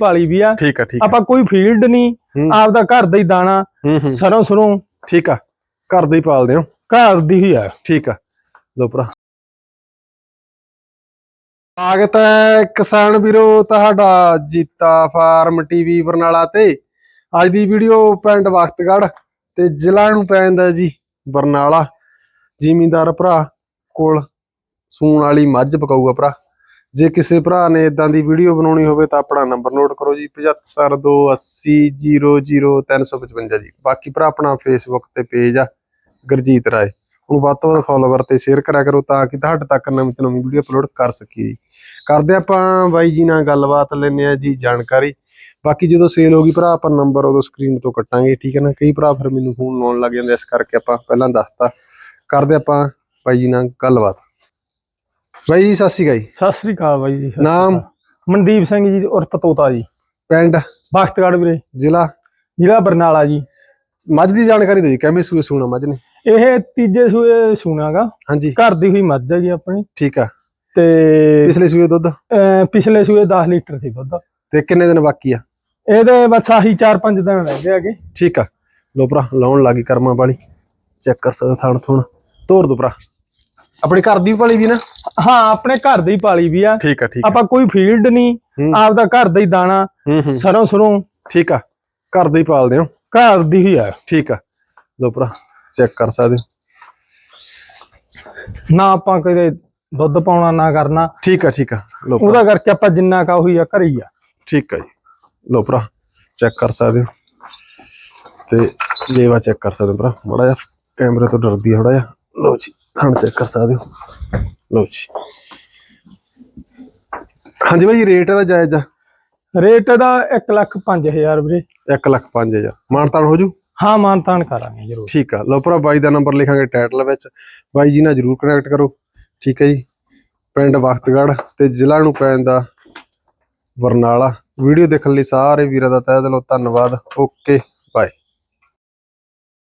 ਪਾਲੀ ਵੀ ਆ। ਠੀਕ ਆ ਠੀਕ ਆ। ਆਪਾਂ ਕੋਈ ਫੀਲਡ ਨਹੀਂ। ਆਪਦਾ ਘਰ ਦਾ ਹੀ ਦਾਣਾ ਸਰੋਂ ਸਰੋਂ। ਠੀਕ ਆ ਘਰ ਦੇ ਹੀ ਪਾਲਦੇ ਹੋ। ਘਰ ਦੀ ਹੀ ਆ। ਠੀਕ ਆ। ਲੋ ਭਰਾ। ਸਵਾਗਤ ਹੈ ਕਿਸਾਨ ਵੀਰੋ ਤੁਹਾਡਾ ਜੀਤਾ ਫਾਰਮ ਟੀਵੀ ਬਰਨਾਲਾ ਤੇ। ਅੱਜ ਦੀ ਵੀਡੀਓ ਪਿੰਡ ਵਖਤਗੜ੍ਹ ਤੇ ਜ਼ਿਲ੍ਹਾ ਨੂੰ ਪੈਂਦਾ ਜੀ ਬਰਨਾਲਾ। ਜ਼ਿਮੀਂਦਾਰ ਭਰਾ ਕੋਲ ਸੂਣ ਵਾਲੀ ਮੱਝ ਪਕਾਊਗਾ ਭਰਾ। ਜੇ ਕਿਸੇ ਭਰਾ ਨੇ ਇਦਾਂ ਦੀ ਵੀਡੀਓ ਬਣਾਉਣੀ ਹੋਵੇ ਤਾਂ ਆਪਣਾ ਨੰਬਰ ਨੋਟ ਕਰੋ ਜੀ 7528000355 ਜੀ। ਬਾਕੀ ਭਰਾ, ਆਪਣਾ ਫੇਸਬੁੱਕ ਤੇ ਪੇਜ ਆ, ਗੁਰਜੀਤ ਰਾਏ। ਹੁਣ ਵੱਧ ਤੋਂ ਵੱਧ ਫੋਲੋਵਰ ਤੇ ਸ਼ੇਅਰ ਕਰਿਆ ਕਰੋ ਤਾਂ ਕਿ ਤੁਹਾਡੇ ਤੱਕ ਨਵੀਂ ਤੋਂ ਨਵੀਂ ਵੀਡੀਓ ਅਪਲੋਡ ਕਰ ਸਕੀਏ ਜੀ। ਕਰਦੇ ਆਪਾਂ ਬਾਈ ਜੀ ਨਾਲ ਗੱਲਬਾਤ ਲੈਣੇ ਆ ਜੀ ਜਾਣਕਾਰੀ। ਬਾਕੀ ਜਦੋਂ ਸੇਲ ਹੋ ਗਈ ਭਰਾ, ਆਪਾਂ ਨੰਬਰ ਉਦੋਂ ਸਕਰੀਨ ਤੋਂ ਕੱਟਾਂਗੇ, ਠੀਕ ਹੈ ਨਾ? ਕਈ ਭਰਾ ਫਿਰ ਮੈਨੂੰ ਫੋਨ ਲਾਉਣ ਲੱਗ ਜਾਂਦੇ ਇਸ ਕਰਕੇ ਆਪਾਂ ਪਹਿਲਾਂ ਦੱਸਤਾ। ਕਰਦੇ ਆਪਾਂ ਬਾਈ ਜੀ ਨਾਲ ਗੱਲਬਾਤ। ਬਾਈ ਜੀ ਸਤਿ ਸ਼੍ਰੀ ਅਕਾਲ ਜੀ। ਸਤਿ ਸ੍ਰੀ ਅਕਾਲ ਬਾਈ ਜੀ ਨਾਮ? ਮਨਦੀਪ ਸਿੰਘ ਜੀ ਉਰਫ ਤੋਤਾ ਜੀ। ਪਿੰਡ? ਬਖਤਗੜ ਵੀਰੇ। ਜ਼ਿਲ੍ਹਾ? ਜ਼ਿਲ੍ਹਾ ਬਰਨਾਲਾ ਜੀ। ਮੱਝ ਦੀ ਜਾਣਕਾਰੀ ਦਿਓ ਜੀ ਕਿਵੇਂ ਸੂਏ ਸੂਣਾ ਮੱਝ ਨੇ? ਇਹ ਤੀਜੇ ਸੂਏ ਸੁਣਾਗਾ। ਹਾਂਜੀ। ਘਰ ਦੀ ਹੋਈ ਮੱਝ ਹੈ ਜੀ ਆਪਣੀ। ਠੀਕ ਆ। ਤੇ ਪਿਛਲੇ ਸੂਏ ਦੁੱਧ? ਅਹ, ਪਿਛਲੇ ਸੂਏ 10 ਲੀਟਰ ਸੀ ਦੁੱਧ। ਤੇ ਕਿੰਨੇ ਦਿਨ ਬਾਕੀ ਆ? ਇਹਦੇ ਬਸ ਆਹੀ 4-5 ਦਿਨ ਰਹਿ ਗਏ ਹੈਗੇ। ਠੀਕ ਆ। ਲੋ ਭਰਾ ਲਾਉਣ ਲੱਗੀ ਕਰਮਾਂ ਵਾਲੀ। ਚੈੱਕ ਕਰ ਸਕਦਾ ਥਣ ਥੁਣ ਤੋਰ ਦੋ ਭਰਾ। ਆਪਣੀ ਘਰ ਦੀ ਵੀ ਪਾਲੀ ਵੀ ਨਾ? ਹਾਂ ਆਪਣੇ ਘਰ ਦੀ ਪਾਲੀ ਵੀ ਆ। ਠੀਕ ਆ ਠੀਕ ਆ। ਆਪਾਂ ਕੋਈ ਫੀਲਡ ਨਹੀਂ। ਆਪਦਾ ਘਰ ਦਾ ਹੀ ਦਾਣਾ ਸਰੋਂ ਸਰੋਂ। ਠੀਕ ਆ ਘਰ ਦੇ ਹੀ ਪਾਲਦੇ ਹੋ ਘਰ ਦੀ ਹੀ ਆ। ਠੀਕ ਆ। ਲੋ ਭਰਾ ਚੈੱਕ ਕਰ ਸਕਦੇ ਨਾ ਆਪਾਂ ਕਦੇ ਦੁੱਧ ਪਾਉਣਾ ਨਾ ਕਰਨਾ। ਠੀਕ ਆ ਠੀਕ ਆ। ਲੋ ਉਹਦਾ ਕਰਕੇ ਆਪਾਂ ਜਿੰਨਾ ਕਾ ਉਹੀ ਆ ਘਰੇ ਹੀ ਆ। ਠੀਕ ਆ ਜੀ। ਲੋ ਭਰਾ ਚੈੱਕ ਕਰ ਸਕਦੇ ਹੋ। ਤੇ ਲੇਵਾ ਚੈੱਕ ਕਰ ਸਕਦੇ ਹੋ ਭਰਾ। ਮੜਾ ਜਿਹਾ ਕੈਮਰੇ ਤੋਂ ਡਰਦੀ ਥੋੜਾ ਜਿਹਾ। ਲੋ ਜੀ ਥਣ ਚੈੱਕ ਕਰ ਸਕਦੇ ਹੋ। ਲੋ ਜੀ। ਹਾਂਜੀ ਭਾਈ ਰੇਟ ਇਹਦਾ ਜਾਇਜ਼ ਆ? ਰੇਟ ਦਾ 1 ਲੱਖ 5000 ਵੀਰੇ। 1 ਲੱਖ 5000 ਮਾਨਤਾਨ ਹੋ ਜੂ? ਹਾਂ ਮਾਨਤਾਨ ਕਰਾਂਗੇ ਜਰੂਰ। ਠੀਕ ਆ। ਲਓ ਭਰਾ ਬਾਈ ਦਾ ਨੰਬਰ ਲਿਖਾਂਗੇ ਟਾਈਟਲ ਵਿੱਚ। ਬਾਈ ਜੀ ਨਾਲ ਜਰੂਰ ਕਨੈਕਟ ਕਰੋ। ਠੀਕ ਹੈ ਜੀ। ਪਿੰਡ ਵਖਤਗੜ੍ਹ ਤੇ ਜ਼ਿਲ੍ਹਾ ਨੂੰ ਪੈਂਦਾ ਬਰਨਾਲਾ ਵੀਡੀਓ ਦੇਖਣ ਲਈ ਸਾਰੇ ਵੀਰਾਂ ਦਾ ਤਹਿ ਦਿਲੋਂ ਧੰਨਵਾਦ। Okay bye.